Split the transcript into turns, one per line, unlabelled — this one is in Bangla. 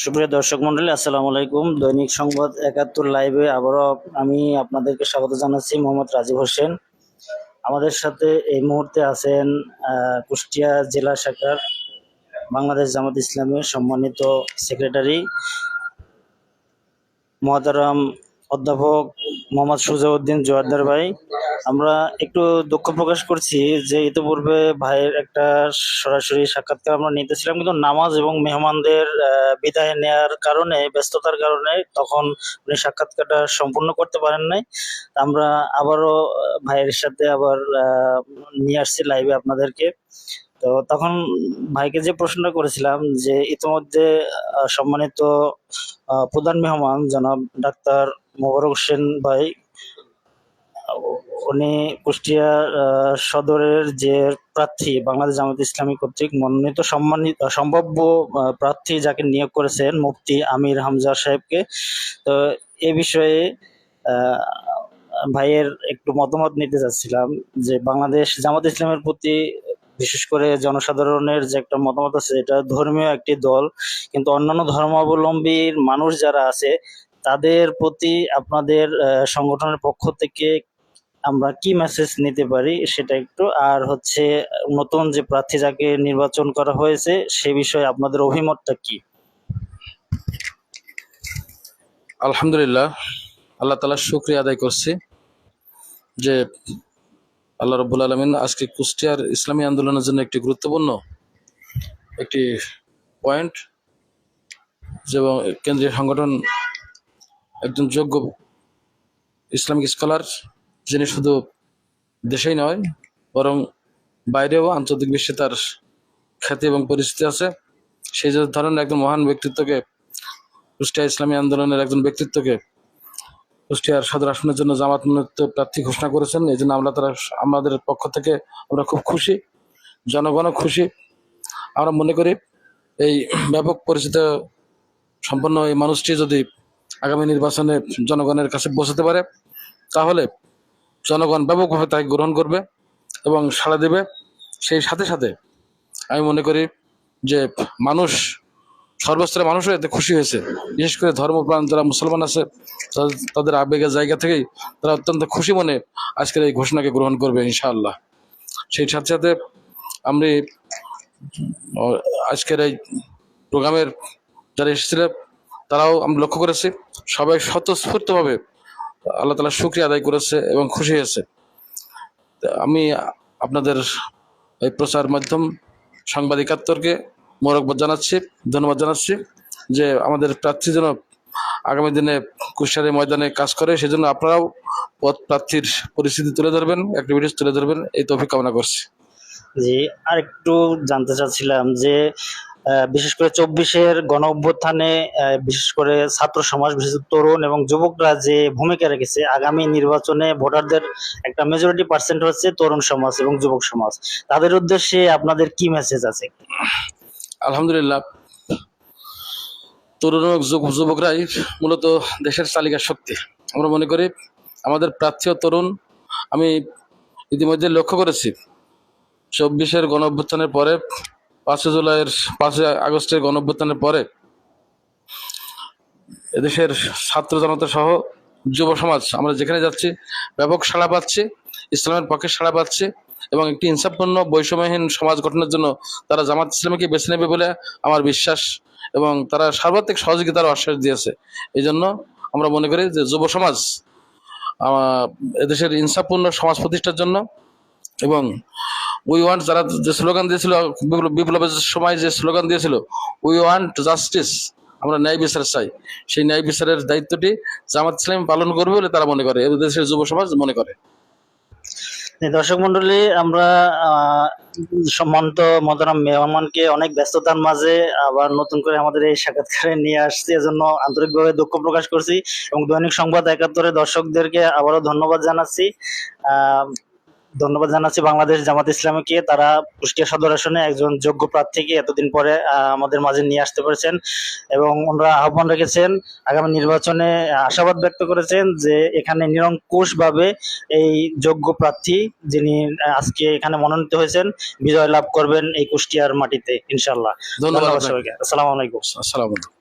সুপ্রিয় দর্শক মন্ডলী, আসসালামু আলাইকুম। দৈনিক সংবাদ একাত্তর লাইভে আবারও আমি আপনাদেরকে স্বাগত জানাচ্ছি, মোহাম্মদ রাজীব হোসেন। আমাদের সাথে এই মুহূর্তে আছেন কুষ্টিয়া জেলা শাখার বাংলাদেশ জামাত ইসলামের সম্মানিত সেক্রেটারি, মহাতারাম অধ্যাপক মোহাম্মদ সুজাউদ্দিন জোয়ারদার ভাই। আমরা একটু দুঃখ প্রকাশ করছি যে ইতিপূর্বে ভাইয়ের একটা সরাসরি সাক্ষাৎকার আমরা নিতেছিলাম, কিন্তু নামাজ এবং মেহমানদের বিদায় নেয়ার কারণে, ব্যস্ততার কারণে তখন উনি সাক্ষাৎকারটা সম্পূর্ণ করতে পারেন নাই। আমরা আবারও ভাইয়ের সাথে আবার নিয়ে আসছি লাইভে আপনাদেরকে। তো তখন ভাইকে যে প্রশ্নটা করেছিলাম যে ইতিমধ্যে সম্মানিত প্রধান মেহমান জনাব ডাক্তার মোবারক হোসেন ভাই উনি কুষ্টিয়া সদরের যে প্রার্থী বাংলাদেশ জামাত ইসলামী কর্তৃক মনোনীত সম্মানিত, সম্ভাব্য প্রার্থী যাকে নিয়োগ করেছেন মুফতি আমির হামজা সাহেবকে। তো এ বিষয়ে ভাইয়ের একটু মতামত নিতে চাচ্ছিলাম যে বাংলাদেশ জামাত ইসলামের প্রতি বিশেষ করে জনসাধারণের যে একটা মতামত আছে, এটা ধর্মীয় একটি দল, কিন্তু অন্যান্য ধর্মাবলম্বীর মানুষ যারা আছে, তাদের প্রতি আপনাদের সংগঠনের পক্ষ থেকে আমরা কি মেসেজ নিতে পারি সেটা একটু, আর হচ্ছে নতুন যে প্রার্থী যাকে নির্বাচন করা হয়েছে সে বিষয়ে আপনাদের অভিমতটা কি?
আলহামদুলিল্লাহ, আল্লাহ তালা শুক্রিয়া আদায় করছি যে আল্লাহ রব্বুল আলমিন আজকে কুষ্টিয়ার ইসলামী আন্দোলনের জন্য একটি গুরুত্বপূর্ণ একটি পয়েন্ট এবং কেন্দ্রীয় সংগঠন একজন যোগ্য ইসলামিক স্কলার যিনি শুধু দেশেই নয়, বরং বাইরেও আন্তর্জাতিক বিশ্বে তার খ্যাতি এবং পরিস্থিতি আছে। সেই ধরনের একজন মহান ব্যক্তিত্বকে কুষ্টিয়া ইসলামী আন্দোলনের একজন ব্যক্তিত্বকে কুষ্টিয়ার সদর আসনের জন্য জামাত মনোনীত প্রার্থী ঘোষণা করেছেন, এই জন্য আমরা তারা আমাদের পক্ষ থেকে আমরা খুব খুশি, জনগণও খুশি। আমরা মনে করি এই ব্যাপক পরিচিত সম্পন্ন এই মানুষটি যদি আগামী নির্বাচনে জনগণের কাছে পৌঁছাতে পারে, তাহলে জনগণ ব্যাপকভাবে তাকে গ্রহণ করবে এবং সাড়া দেবে। সেই সাথে সাথে আমি মনে করি যে মানুষ, সর্বস্তরের মানুষও এতে খুশি হয়েছে। বিশেষ করে ধর্মপ্রাণ যারা মুসলমান আছে, তাদের- আবেগের জায়গা থেকেই তারা অত্যন্ত খুশি মনে আজকের এই ঘোষণাকে গ্রহণ করবে ইনশাআল্লাহ। সেই সাথে সাথে আমি আজকের এই প্রোগ্রামের যারা এসেছিল, তারাও আমি লক্ষ্য করেছি। সবাই স্বতঃস্ফূর্তভাবে আল্লাহ তালা শুক্রিয়া আদায় করেছে এবং খুশি হয়েছে। আমি আপনাদের এই প্রচার মাধ্যম সংবাদ একাত্তরকে মোরকবাদ জানাচ্ছি, ধন্যবাদ জানাচ্ছি যে আমাদের প্রার্থী যেন আগামী দিনে কুশিয়ারি ময়দানে কাজ করে, সেজন্য আপনারাও পদ প্রার্থীর পরিস্থিতি তুলে ধরবেন অ্যাক্টিভিটিস তুলে ধরবেন, এই তৌফিক কামনা করছি।
জি আর একটু জানতে চাচ্ছিলাম যে বিশেষ করে চব্বিশের গণ অভ্যুত্থানে বিশেষ করে ছাত্র সমাজ, বিশেষ তরুণ এবং যুবকরা যে ভূমিকা রেখেছে, আগামী নির্বাচনে ভোটারদের একটা মেজরিটি পার্সেন্ট হচ্ছে তরুণ সমাজ এবং যুবক সমাজ। তাদের উদ্দেশ্যে আপনাদের কি মেসেজ আছে?
আলহামদুলিল্লাহ। তরুণ যুবকরাই মূলত দেশের চালিকা শক্তি। আমরা মনে করি আমাদের প্রার্থী তরুণ, আমি ইতিমধ্যে লক্ষ্য করেছি, চব্বিশের গণ অভ্যুত্থানের পরে পাঁচই জুলাইয়ের পাঁচই আগস্টের গণ অভ্যুত্থানের পরে এদেশের ছাত্র জনতা সহ যুব সমাজ, আমরা যেখানে যাচ্ছি, ব্যাপক সাড়া পাচ্ছি, ইসলামের পক্ষে সাড়া পাচ্ছি এবং একটি ইনসাফপূর্ণ, বৈষম্যহীন সমাজ গঠনের জন্য তারা জামাত ইসলামীকে বেছে নেবে বলে আমার বিশ্বাস এবং তারা সার্বাত্মিক সহযোগিতার আশ্বাস দিয়েছে। এই জন্য আমরা মনে করি যে যুব সমাজ এদেশের ইনসাফপূর্ণ সমাজ প্রতিষ্ঠার জন্য এবং উই ওয়ান্ট যারা যে স্লোগান দিয়েছিল বিপ্লবের সময় যে স্লোগান দিয়েছিল উই ওয়ান্ট জাস্টিস আমরা ন্যায় বিচার চাই। সেই ন্যায় বিচারের দায়িত্বটি জামাত ইসলাম পালন করবে বলে তারা মনে করে দেশের যুব সমাজ মনে করে।
দর্শক মন্ডলী, আমরা সম্মানিত মদরাম মেহমানকে অনেক ব্যস্ততার মাঝে আবার নতুন করে আমাদের এই সাক্ষাৎকারে নিয়ে আসছি, এজন্য আন্তরিকভাবে দুঃখ প্রকাশ করছি এবং দৈনিক সংবাদ একাত্তরে দর্শকদেরকে আবারও ধন্যবাদ জানাচ্ছি। ধন্যবাদ জানাচ্ছি বাংলাদেশ জামাত ইসলামীকে। তারা কুষ্টিয়া সদর আসনে একজন যোগ্য প্রার্থীকে এতদিন পরে আমাদের মাঝে নিয়ে আসতে পেরেছেন এবং ওনারা আহ্বান রেখেছেন আগামী নির্বাচনে আশাবাদ ব্যক্ত করেছেন যে এখানে নিরঙ্কুশভাবে এই যোগ্য প্রার্থী যিনি আজকে এখানে মনোনীত হয়েছেন বিজয় লাভ করবেন এই কুষ্টিয়ার মাটিতে ইনশাল্লাহ
ধন্যবাদ
সবাইকে। আসসালাম আলাইকুম।
আসসালাম আলাইকুম।